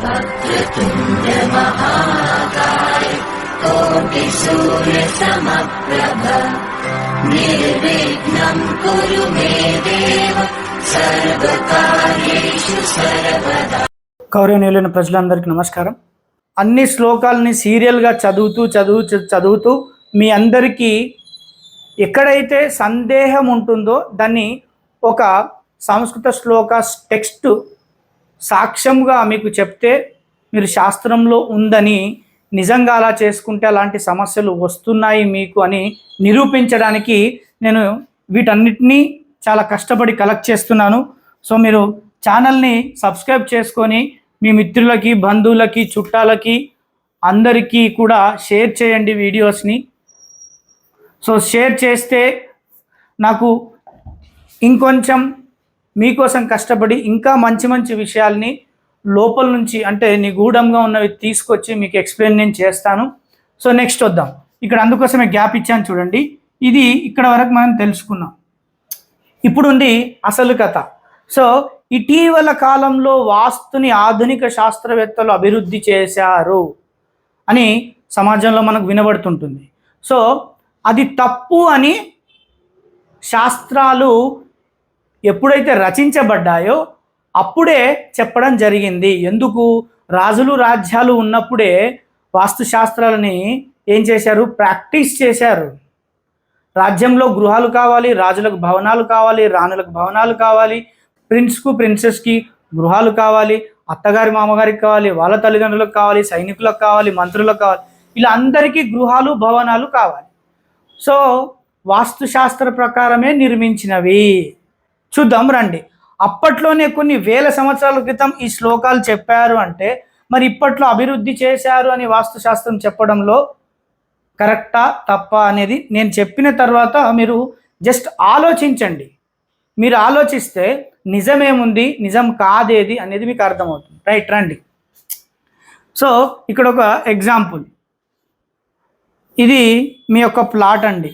वक्रतुण्ड महाकाय कोटिसूर्यसमप्रभ निर्विघ्नम् कुरु मे देव सर्वकार्येषु सर्वदा గౌరవనీయులైన ప్రజలందరికీ నమస్కారం అన్ని శ్లోకాలని సీరియల్గా చదువుతూ చదువు చదువుతూ మీ అందరికీ ఎక్కడైతే సందేహం ఉంటుందో దాన్ని ఒక సంస్కృత శ్లోక టెక్స్ట్ సాక్ష్యంగా మీకు చెప్తే మీరు శాస్త్రంలో ఉందని నిజంగా అలా చేసుకుంటే అలాంటి సమస్యలు వస్తున్నాయి మీకు అని నిరూపించడానికి నేను వీటన్నిటినీ చాలా కష్టపడి కలెక్ట్ చేస్తున్నాను. సో మీరు ఛానల్ని సబ్స్క్రైబ్ చేసుకొని మీ మిత్రులకి బంధువులకి చుట్టాలకి అందరికీ కూడా షేర్ చేయండి వీడియోస్ని. సో షేర్ చేస్తే నాకు ఇంకొంచెం మీకోసం కష్టపడి ఇంకా మంచి మంచి విషయాల్ని లోపల నుంచి అంటే నిగూఢంగా ఉన్నవి తీసుకొచ్చి మీకు ఎక్స్ప్లెయిన్ నేను చేస్తాను. సో నెక్స్ట్ వద్దాం. ఇక్కడ అందుకోసమే గ్యాప్ ఇచ్చాను చూడండి. ఇది ఇక్కడ వరకు మనం తెలుసుకున్నాం. ఇప్పుడుండి అసలు కథ. సో ఇటీవల కాలంలో వాస్తుని ఆధునిక శాస్త్రవేత్తలు అభివృద్ధి చేశారు అని సమాజంలో మనకు వినబడుతుంటుంది. సో అది తప్పు అని శాస్త్రాలు ఎప్పుడైతే రచించబడ్డాయో అప్పుడే చెప్పడం జరిగింది. ఎందుకు? రాజులు రాజ్యాలు ఉన్నప్పుడే వాస్తుశాస్త్రాలని ఏం చేశారు? ప్రాక్టీస్ చేశారు. రాజ్యంలో గృహాలు కావాలి రాజులకు భవనాలు కావాలి రాణులకు భవనాలు కావాలి ప్రిన్స్కు ప్రిన్సెస్కి గృహాలు కావాలి అత్తగారి మామగారికి కావాలి వాళ్ళ తల్లిదండ్రులకు కావాలి సైనికులకు కావాలి మంత్రులకు కావాలి. ఇలా అందరికీ గృహాలు భవనాలు కావాలి. సో వాస్తుశాస్త్ర ప్రకారమే నిర్మించినవి. చూద్దాం రండి. అప్పట్లోనే కొన్ని వేల సంవత్సరాల క్రితం ఈ శ్లోకాలు చెప్పారు అంటే మరి ఇప్పట్లో అభివృద్ధి చేశారు అని వాస్తుశాస్త్రం చెప్పడంలో కరెక్టా తప్ప అనేది నేను చెప్పిన తర్వాత మీరు జస్ట్ ఆలోచించండి. మీరు ఆలోచిస్తే నిజమేముంది నిజం కాదేది అనేది మీకు అర్థమవుతుంది. రైట్ రండి. సో ఇక్కడ ఒక ఎగ్జాంపుల్. ఇది మీ యొక్క ప్లాట్ అండి.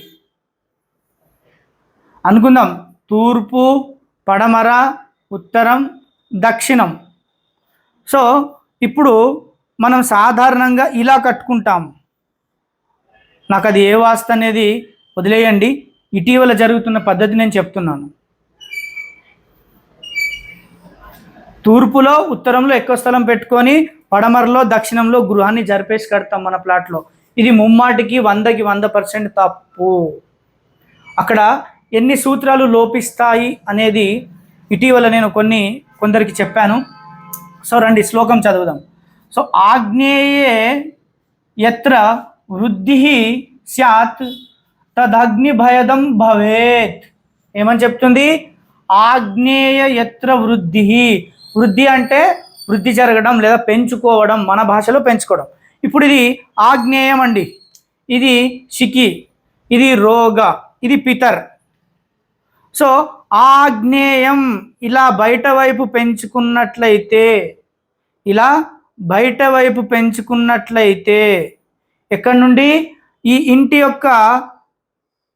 అనుకుందాం. తూర్పు పడమర ఉత్తరం దక్షిణం. సో ఇప్పుడు మనం సాధారణంగా ఇలా కట్టుకుంటాం. నాకు అది ఏ వాస్త అనేది వదిలేయండి. ఇటీవల జరుగుతున్న పద్ధతి నేను చెప్తున్నాను. తూర్పులో ఉత్తరంలో ఎక్కువ స్థలం పెట్టుకొని పడమరలో దక్షిణంలో గృహాన్ని జరిపేసి కడతాం మన ప్లాట్లో. ఇది ముమ్మాటికి వందకి వంద పర్సెంట్ తప్పు. అక్కడ ఎన్ని సూత్రాలు లోపిస్తాయి అనేది ఇటీవల నేను కొన్ని కొందరికి చెప్పాను. సో రండి శ్లోకం చదువుదాం. సో ఆగ్నేయే ఎత్ర వృద్ధి స్యాత్ తదగ్నిభయదం భవేత్. ఏమని చెప్తుంది? ఆగ్నేయ ఎత్ర వృద్ధి. వృద్ధి అంటే వృద్ధి జరగడం లేదా పెంచుకోవడం మన భాషలో పెంచుకోవడం. ఇప్పుడు ఇది ఆగ్నేయం అండి. ఇది షికి ఇది రోగ ఇది పితర్. సో ఆగ్నేయం ఇలా బయట వైపు పెంచుకున్నట్లయితే ఇలా బయట వైపు పెంచుకున్నట్లయితే ఎక్కడి నుండి? ఈ ఇంటి యొక్క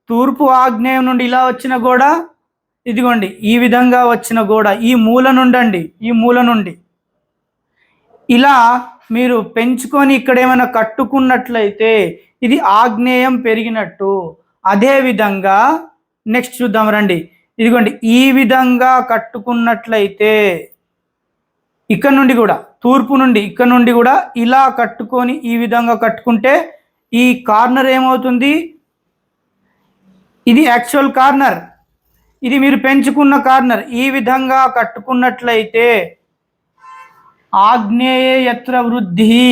తూర్పు ఆగ్నేయం నుండి ఇలా వచ్చిన గోడ ఇదిగోండి ఈ విధంగా వచ్చిన గోడ ఈ మూల నుండండి ఈ మూల నుండి. ఇలా మీరు పెంచుకొని ఇక్కడ ఏమైనా కట్టుకున్నట్లయితే ఇది ఆగ్నేయం పెరిగినట్టు. అదే విధంగా నెక్స్ట్ చూద్దాం రండి. ఇదిగోండి ఈ విధంగా కట్టుకున్నట్లయితే ఇక్కడ నుండి కూడా తూర్పు నుండి ఇక్కడ నుండి కూడా ఇలా కట్టుకొని ఈ విధంగా కట్టుకుంటే ఈ కార్నర్ ఏమవుతుంది? ఇది యాక్చువల్ కార్నర్. ఇది మీరు పెంచుకున్న కార్నర్. ఈ విధంగా కట్టుకున్నట్లయితే ఆగ్నేయ యత్ర వృద్ధి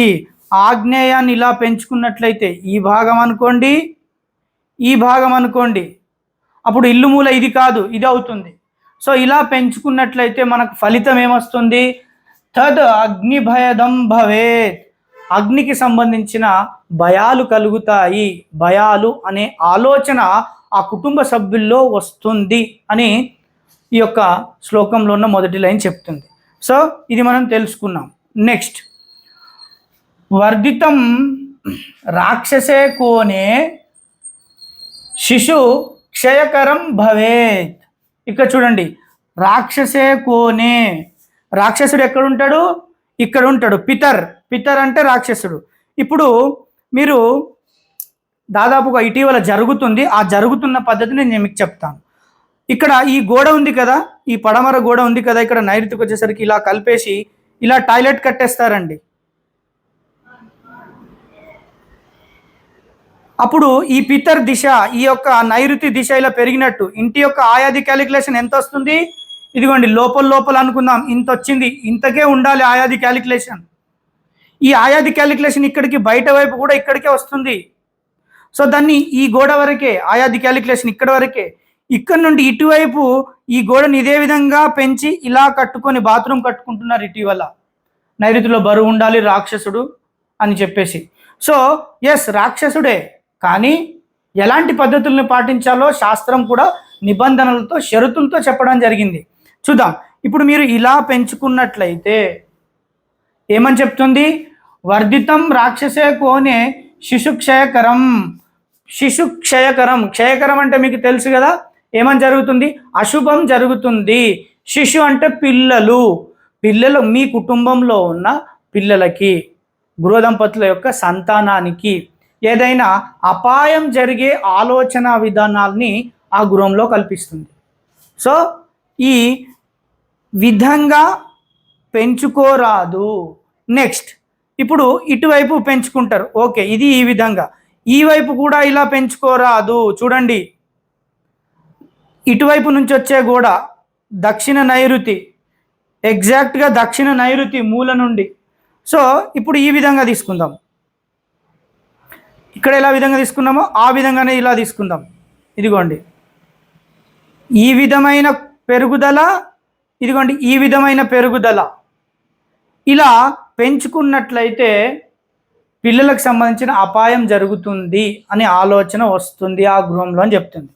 ఆగ్నేయాన్ని ఇలా పెంచుకున్నట్లయితే ఈ భాగం అనుకోండి ఈ భాగం అనుకోండి అప్పుడు ఇల్లు మూల ఇది కాదు ఇది అవుతుంది. సో ఇలా పెంచుకున్నట్లయితే మనకు ఫలితం ఏమొస్తుంది? తద్ అగ్ని భయదం భవేత్. అగ్నికి సంబంధించిన భయాలు కలుగుతాయి. భయాలు అనే ఆలోచన ఆ కుటుంబ సభ్యుల్లో వస్తుంది అని ఈ యొక్క శ్లోకంలో ఉన్న మొదటి లైన్ చెప్తుంది. సో ఇది మనం తెలుసుకున్నాం. నెక్స్ట్. వర్ధితం రాక్షసే కోనే శిశు క్షయకరం భవేత్. ఇక్కడ చూడండి రాక్షసే కోనే. రాక్షసుడు ఎక్కడుంటాడు? ఇక్కడ ఉంటాడు. పితర్. పితర్ అంటే రాక్షసుడు. ఇప్పుడు మీరు దాదాపుగా ఇటీవల జరుగుతుంది ఆ జరుగుతున్న పద్ధతిని నేను మీకు చెప్తాను. ఇక్కడ ఈ గోడ ఉంది కదా ఈ పడమర గోడ ఉంది కదా ఇక్కడ నైరుతికి వచ్చేసరికి ఇలా కలిపేసి ఇలా టాయిలెట్ కట్టేస్తారండి. అప్పుడు ఈ పితర్ దిశ ఈ యొక్క నైరుతి దిశ ఇలా పెరిగినట్టు ఇంటి యొక్క ఆయాది క్యాలిక్యులేషన్ ఎంత వస్తుంది? ఇదిగోండి లోపల లోపల అనుకుందాం ఇంత వచ్చింది ఇంతకే ఉండాలి ఆయాది క్యాలిక్యులేషన్ ఈ ఆయాది క్యాలిక్యులేషన్ ఇక్కడికి బయట వైపు కూడా ఇక్కడికే వస్తుంది. సో దాన్ని ఈ గోడ వరకే ఆయాది క్యాలిక్యులేషన్ ఇక్కడ వరకే ఇక్కడ నుండి ఇటువైపు ఈ గోడని ఇదే విధంగా పెంచి ఇలా కట్టుకొని బాత్రూమ్ కట్టుకుంటున్నారు ఇటీవల. నైరుతిలో బరువు ఉండాలి రాక్షసుడు అని చెప్పేసి. సో ఎస్ రాక్షసుడే. కానీ ఎలాంటి పద్ధతులను పాటించాలో శాస్త్రం కూడా నిబంధనలతో షరతులతో చెప్పడం జరిగింది. చూద్దాం. ఇప్పుడు మీరు ఇలా పెంచుకున్నట్లయితే ఏమని చెప్తుంది? వర్ధితం రాక్షసే కోనే శిశు క్షయకరం శిశు క్షయకరం క్షయకరం అంటే మీకు తెలుసు కదా? ఏమని జరుగుతుంది? అశుభం జరుగుతుంది. శిశు అంటే పిల్లలు. పిల్లలు మీ కుటుంబంలో ఉన్న పిల్లలకి గృహ దంపతుల యొక్క సంతానానికి. ఏదైనా అపాయం జరిగే ఆలోచన విధానాల్ని ఆ గృహంలో కల్పిస్తుంది. సో ఈ విధంగా పెంచుకోరాదు. నెక్స్ట్ ఇప్పుడు ఇటువైపు పెంచుకుంటారు. ఓకే ఇది ఈ విధంగా. ఈ వైపు కూడా ఇలా పెంచుకోరాదు. చూడండి. ఇటువైపు నుంచి వచ్చే గోడ దక్షిణ నైరుతి. ఎగ్జాక్ట్గా దక్షిణ నైరుతి మూల నుండి. సో ఇప్పుడు ఈ విధంగా తీసుకుందాం. ఇక్కడ ఎలా విధంగా తీసుకున్నామో ఆ విధంగానే ఇలా తీసుకుందాం. ఇదిగోండి. ఈ విధమైన పెరుగుదల ఇదిగోండి ఈ విధమైన పెరుగుదల. ఇలా పెంచుకున్నట్లయితే పిల్లలకు సంబంధించిన అపాయం జరుగుతుంది అనే ఆలోచన వస్తుంది ఆ గృహంలో అని చెప్తుంది.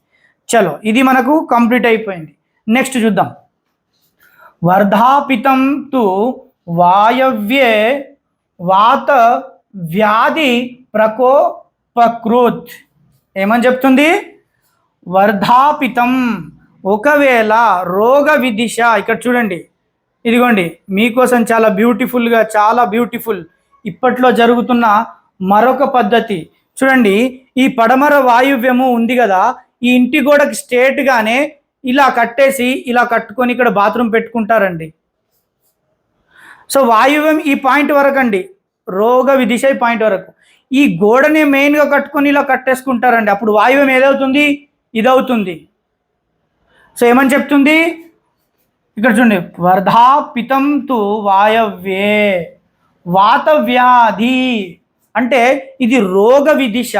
చలో ఇది మనకు కంప్లీట్ అయిపోయింది. నెక్స్ట్ చూద్దాం. వర్ధాపితం తు వాయవ్యే వాత వ్యాధి ప్రకో ప్రకోపకృత్ ఏమని చెప్తుంది? వర్ధాపితం. ఒకవేళ రోగ విదిశ ఇక్కడ చూడండి ఇదిగోండి మీకోసం చాలా బ్యూటిఫుల్గా చాలా బ్యూటిఫుల్ ఇప్పట్లో జరుగుతున్న మరొక పద్ధతి. చూడండి ఈ పడమర వాయువ్యము ఉంది కదా ఈ ఇంటి గోడకి స్ట్రేట్గానే ఇలా కట్టేసి ఇలా కట్టుకొని ఇక్కడ బాత్రూమ్ పెట్టుకుంటారండి. సో వాయువ్యం ఈ పాయింట్ వరకు అండి రోగ విదిశ ఈ పాయింట్ వరకు. ఈ గోడని మెయిన్గా కట్టుకొని ఇలా కట్టేసుకుంటారండి. అప్పుడు వాయువ్యం ఏదవుతుంది? ఇదవుతుంది. సో ఏమని చెప్తుంది? ఇక్కడ చూడండి. వర్ధాపితం తు వాయవ్యే వాతవ్యాధి అంటే ఇది రోగ విదిశ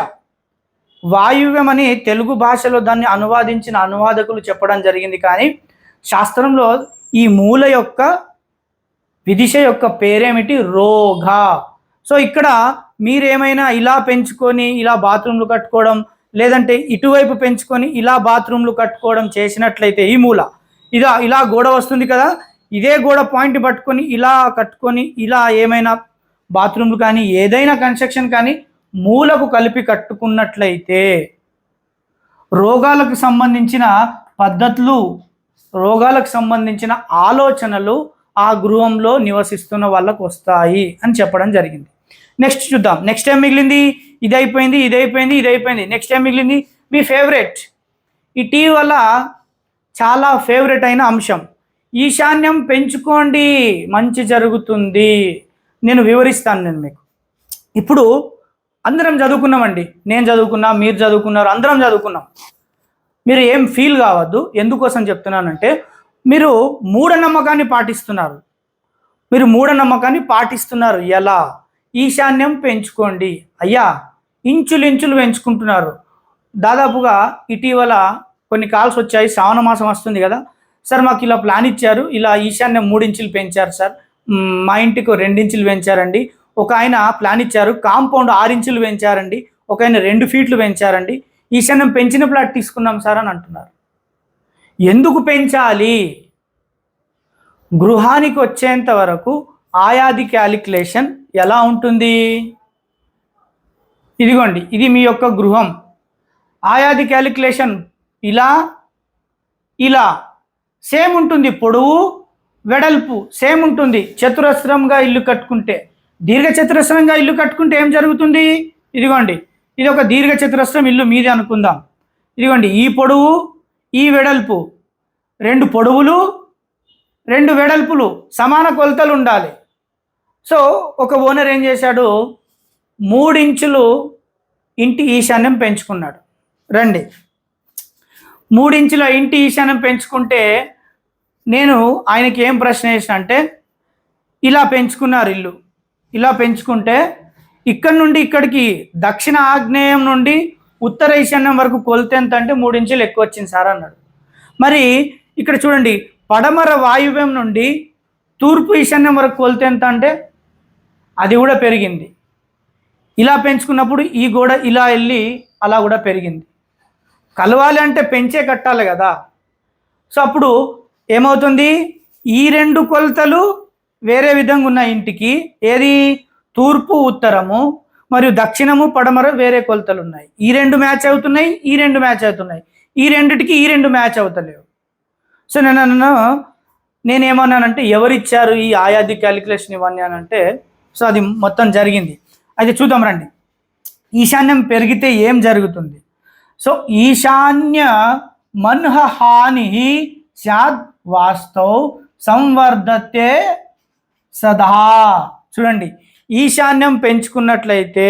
వాయువ్యం అని తెలుగు భాషలో దాన్ని అనువాదించిన అనువాదకులు చెప్పడం జరిగింది. కానీ శాస్త్రంలో ఈ మూల యొక్క విదిశ యొక్క పేరేమిటి? రోగ. సో ఇక్కడ మీరేమైనా ఇలా పెంచుకొని ఇలా బాత్రూమ్లు కట్టుకోవడం లేదంటే ఇటువైపు పెంచుకొని ఇలా బాత్రూమ్లు కట్టుకోవడం చేసినట్లయితే ఈ మూల. ఇదా ఇలా గోడ వస్తుంది కదా ఇదే గోడ పాయింట్ పట్టుకొని ఇలా కట్టుకొని ఇలా ఏమైనా బాత్రూమ్లు కానీ ఏదైనా కన్స్ట్రక్షన్ కానీ మూలకు కలిపి కట్టుకున్నట్లయితే రోగాలకు సంబంధించిన పద్ధతులు రోగాలకు సంబంధించిన ఆలోచనలు ఆ గృహంలో నివసిస్తున్న వాళ్ళకు వస్తాయి అని చెప్పడం జరిగింది. నెక్స్ట్ చూద్దాం. నెక్స్ట్ టైం మిగిలింది ఇది అయిపోయింది ఇది అయిపోయింది ఇది అయిపోయింది. నెక్స్ట్ టైం మిగిలింది మీ ఫేవరెట్ ఇటీవల చాలా ఫేవరెట్ అయిన అంశం. ఈశాన్యం పెంచుకోండి మంచి జరుగుతుంది. నేను వివరిస్తాను నేను మీకు. ఇప్పుడు అందరం చదువుకున్నామండి. నేను చదువుకున్నా మీరు చదువుకున్నారు అందరం చదువుకున్నాం. మీరు ఏం ఫీల్ కావద్దు. ఎందుకోసం చెప్తున్నానంటే మీరు మూఢనమ్మకాన్ని పాటిస్తున్నారు. మీరు మూఢనమ్మకాన్ని పాటిస్తున్నారు. ఎలా? ఈశాన్యం పెంచుకోండి. అయ్యా ఇంచులించులు పెంచుకుంటున్నారు. దాదాపుగా ఇటీవల కొన్ని కాల్స్ వచ్చాయి. శ్రావణ మాసం వస్తుంది కదా. సార్ మాకు ఇలా ప్లాన్ ఇచ్చారు. ఇలా ఈశాన్యం మూడించులు పెంచారు సార్. మా ఇంటికి రెండించులు పెంచారండి. ఒక ఆయన ప్లాన్ ఇచ్చారు. కాంపౌండ్ ఆరించులు పెంచారండి. ఒక ఆయన రెండు ఫీట్లు పెంచారండి. ఈశాన్యం పెంచిన ప్లాట్ తీసుకున్నాం సార్ అని అంటున్నారు. ఎందుకు పెంచాలి? గృహానికి వచ్చేంత వరకు ఆయాది క్యాలిక్యులేషన్ ఎలా ఉంటుంది? ఇదిగోండి ఇది మీ యొక్క గృహం. ఆయాది క్యాలిక్యులేషన్ ఇలా ఇలా. సేమ్ ఉంటుంది పొడవు వెడల్పు. సేమ్ ఉంటుంది. చతురస్రంగా ఇల్లు కట్టుకుంటే. దీర్ఘ చతురస్రంగా ఇల్లు కట్టుకుంటే ఏం జరుగుతుంది? ఇదిగోండి ఇది ఒక దీర్ఘ చతురస్రం ఇల్లు మీది అనుకుందాం. ఇదిగోండి ఈ పొడవు ఈ వెడల్పు. రెండు పొడవులు రెండు వెడల్పులు. సమాన కొలతలు ఉండాలి. సో ఒక ఓనర్ ఏం చేశాడు? మూడించులు ఇంటి ఈశాన్యం పెంచుకున్నాడు. రండి. మూడించుల ఇంటి ఈశాన్యం పెంచుకుంటే నేను ఆయనకి ఏం ప్రశ్న వేసిన అంటే ఇలా పెంచుకున్నారు ఇల్లు. ఇలా పెంచుకుంటే ఇక్కడ నుండి ఇక్కడికి దక్షిణ ఆగ్నేయం నుండి ఉత్తర ఈశాన్యం వరకు కొలత ఎంత అంటే మూడించులు ఎక్కువ వచ్చింది సార్ అన్నాడు. మరి ఇక్కడ చూడండి పడమర వాయువ్యం నుండి తూర్పు ఈశాన్యం వరకు కొలత ఎంత అంటే అది కూడా పెరిగింది. ఇలా పెంచుకున్నప్పుడు ఈ గోడ ఇలా వెళ్ళి అలా కూడా పెరిగింది. కలవాలి అంటే పెంచే కట్టాలి కదా. సో అప్పుడు ఏమవుతుంది? ఈ రెండు కొలతలు వేరే విధంగా ఉన్న ఇంటికి. ఏది? తూర్పు ఉత్తరము మరియు దక్షిణము పడమర వేరే కొలతలు ఉన్నాయి. ఈ రెండు మ్యాచ్ అవుతున్నాయి ఈ రెండు మ్యాచ్ అవుతున్నాయి. ఈ రెండిటికి ఈ రెండు మ్యాచ్ అవుతలేవు. సో నేను నేనేమన్నానంటే ఎవరిచ్చారు ఈ ఆయాది క్యాలిక్యులేషన్ ఇవన్నీ అని అంటే సో అది మొత్తం జరిగింది. అయితే చూద్దాం రండి. ఈశాన్యం పెరిగితే ఏం జరుగుతుంది? సో ఈశాన్య మన్హ హాని సద్ వాస్తవ్ సంవర్ధతే సదా. చూడండి. ఈశాన్యం పెంచుకున్నట్లయితే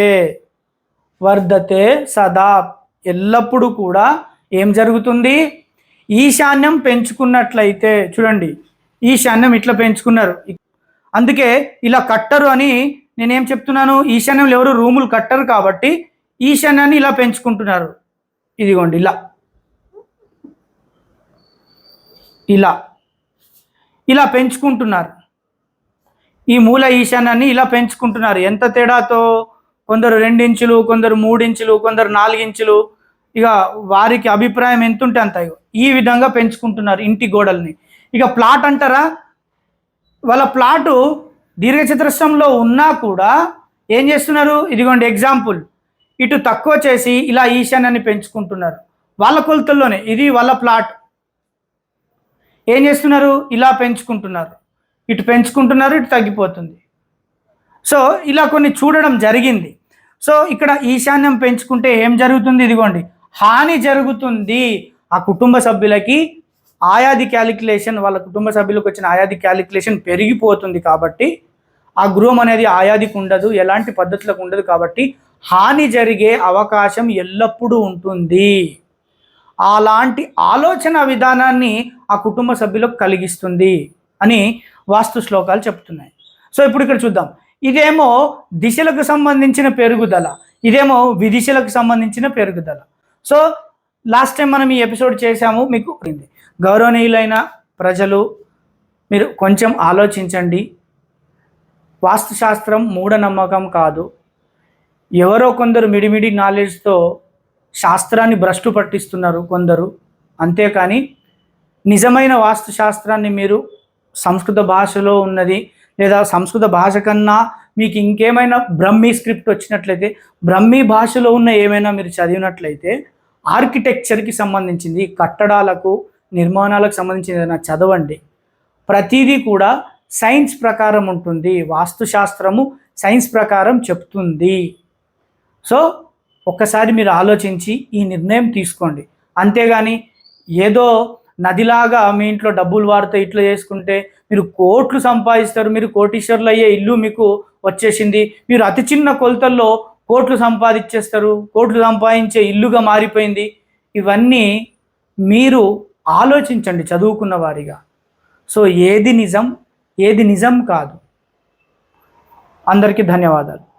వర్ధతే సదా. ఎల్లప్పుడూ కూడా ఏం జరుగుతుంది? ఈశాన్యం పెంచుకున్నట్లయితే చూడండి. ఈశాన్యం ఇట్లా పెంచుకున్నారు. అందుకే ఇలా కట్టరు అని నేనేం చెప్తున్నాను? ఈశాన్యంలో ఎవరు రూములు కట్టరు కాబట్టి ఈశాన్యాన్ని ఇలా పెంచుకుంటున్నారు. ఇదిగోండి ఇలా. ఇలా. ఇలా పెంచుకుంటున్నారు. ఈ మూల ఈశాన్యాన్ని ఇలా పెంచుకుంటున్నారు. ఎంత తేడాతో? కొందరు రెండించులు కొందరు మూడించులు కొందరు నాలుగించులు. ఇక వారికి అభిప్రాయం ఎంతుంటే అంత. ఇగో. ఈ విధంగా పెంచుకుంటున్నారు ఇంటి గోడల్ని. ఇక ప్లాట్ అంటారా? వాళ్ళ ప్లాటు దీర్ఘచతురస్రంలో ఉన్నా కూడా ఏం చేస్తున్నారు? ఇదిగోండి ఎగ్జాంపుల్. ఇటు తక్కువ చేసి ఇలా ఈశాన్యాన్ని పెంచుకుంటున్నారు. వాళ్ళ కొలతల్లోనే ఇది వాళ్ళ ప్లాట్. ఏం చేస్తున్నారు? ఇలా పెంచుకుంటున్నారు. ఇటు పెంచుకుంటున్నారు ఇటు తగ్గిపోతుంది. సో ఇలా కొన్ని చూడడం జరిగింది. సో ఇక్కడ ఈశాన్యం పెంచుకుంటే ఏం జరుగుతుంది? ఇదిగోండి. హాని జరుగుతుంది ఆ కుటుంబ సభ్యులకి ఆయాది క్యాలిక్యులేషన్ వాళ్ళ కుటుంబ సభ్యులకు వచ్చిన ఆయాది క్యాలిక్యులేషన్ పెరిగిపోతుంది కాబట్టి ఆ గృహం అనేది ఆయాదికి ఉండదు ఎలాంటి పద్ధతులకు ఉండదు కాబట్టి హాని జరిగే అవకాశం ఎల్లప్పుడూ ఉంటుంది. అలాంటి ఆలోచన విధానాన్ని ఆ కుటుంబ సభ్యులకు కలిగిస్తుంది అని వాస్తు శ్లోకాలు చెప్తున్నాయి. సో ఇప్పుడు ఇక్కడ చూద్దాం. ఇదేమో దిశలకు సంబంధించిన పెరుగుదల ఇదేమో విదిశలకు సంబంధించిన పెరుగుదల. సో లాస్ట్ టైం మనం ఈ ఎపిసోడ్ చేశాము మీకు ఉంది. గౌరవనీయులైన ప్రజలు మీరు కొంచెం ఆలోచించండి. వాస్తుశాస్త్రం మూఢనమ్మకం కాదు. ఎవరో కొందరు మిడిమిడి నాలెడ్జ్తో శాస్త్రాన్ని భ్రష్టు పట్టిస్తున్నారు కొందరు. అంతేకాని నిజమైన వాస్తుశాస్త్రాన్ని మీరు సంస్కృత భాషలో ఉన్నది లేదా సంస్కృత భాష కన్నా మీకు ఇంకేమైనా బ్రహ్మీ స్క్రిప్ట్ వచ్చినట్లయితే బ్రహ్మీ భాషలో ఉన్న ఏమైనా మీరు చదివినట్లయితే ఆర్కిటెక్చర్కి సంబంధించింది కట్టడాలకు నిర్మాణాలకు సంబంధించిన ఏదైనా చదవండి. ప్రతిదీ కూడా సైన్స్ ప్రకారం ఉంటుంది. వాస్తుశాస్త్రము సైన్స్ ప్రకారం చెప్తుంది. సో ఒక్కసారి మీరు ఆలోచించి ఈ నిర్ణయం తీసుకోండి. అంతేగాని ఏదో నదిలాగా మీ ఇంట్లో డబ్బులు వాడితే ఇట్లా చేసుకుంటే మీరు కోట్లు సంపాదిస్తారు. మీరు కోటీశ్వర్లు అయ్యే ఇల్లు మీకు వచ్చేసింది. మీరు అతి చిన్న కొలతల్లో కోట్లు సంపాదించేస్తారు. కోట్లు సంపాదించే ఇల్లుగా మారిపోయింది. ఇవన్నీ మీరు ఆలోచించండి చదువుకున్న వారిగా. సో ఏది నిజం ఏది నిజం కాదు. అందరికీ ధన్యవాదాలు.